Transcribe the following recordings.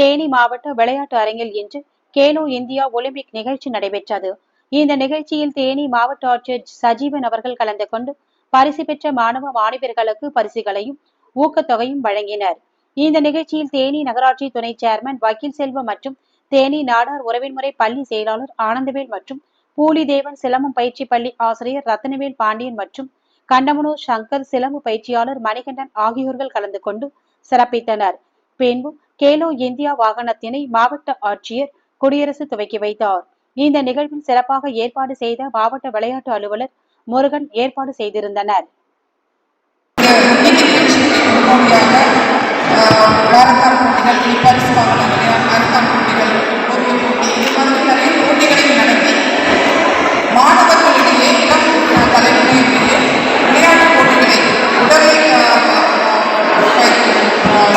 தேனி மாவட்ட விளையாட்டு அரங்கில் இன்று கேலோ இந்தியா ஒலிம்பிக் நிகழ்ச்சி நடைபெற்றது. இந்த நிகழ்ச்சியில் தேனி மாவட்ட ஆட்சியர் சஜீவன் அவர்கள் கலந்து கொண்டு பரிசு பெற்ற மாணவ மாணவியர்களுக்கு பரிசுகளையும் ஊக்கத்தொகையும் வழங்கினர். இந்த நிகழ்ச்சியில் தேனி நகராட்சி துணை சேர்மன் வக்கீல் செல்வம் மற்றும் தேனி நாடார் உறவின்முறை பள்ளி செயலாளர் ஆனந்தவேல் மற்றும் பூலிதேவன் சிலம்பம் பயிற்சி பள்ளி ஆசிரியர் ரத்னவேல் பாண்டியன் மற்றும் கண்டமனூர் சங்கர் சிலம்பு பயிற்சியாளர் மணிகண்டன் ஆகியோர்கள் கலந்து கொண்டு சிறப்பித்தனர். பின்பு கேலோ இந்தியா வாகனத்தினை மாவட்ட ஆட்சியர் குடியரசு துவக்கி வைத்தார். இந்த நிகழ்வில் சிறப்பாக ஏற்பாடு செய்த மாவட்ட விளையாட்டு அலுவலர் முருகன் ஏற்பாடு செய்திருந்தனர்.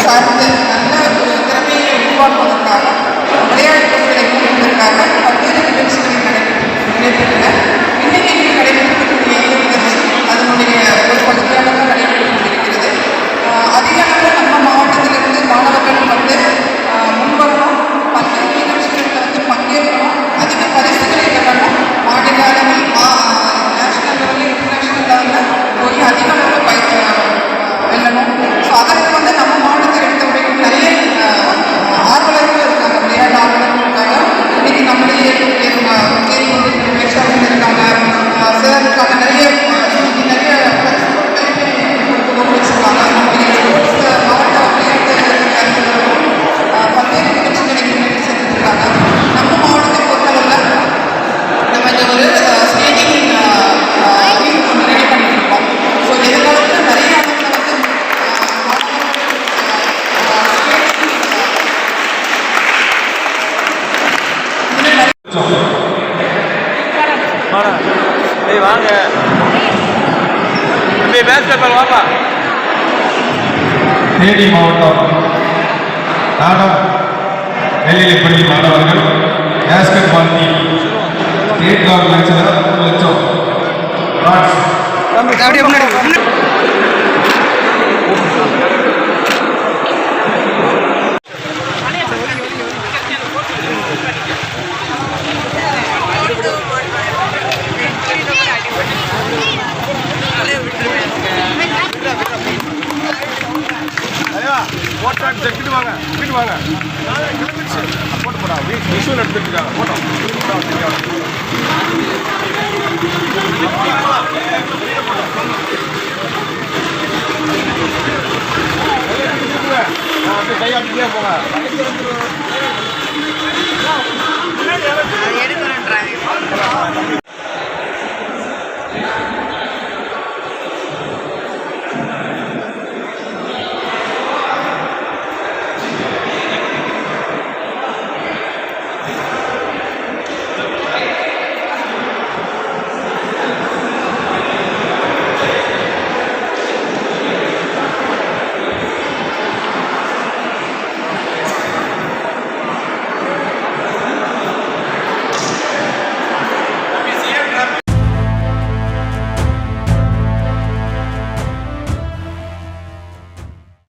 சார்ந்து cuatro வாங்க. பேப்பர் வாப்பா. தேனி மாவட்டம் நாடம் மேல்நிலைப்பள்ளி மாணவர்கள் basketball team state level மேட்ச்சில் மூணு லட்சம். போயிட்டு வாங்க. போட்டு போடா விஷுவல் எடுத்துட்டு இருக்காங்க போட்டோம் போங்க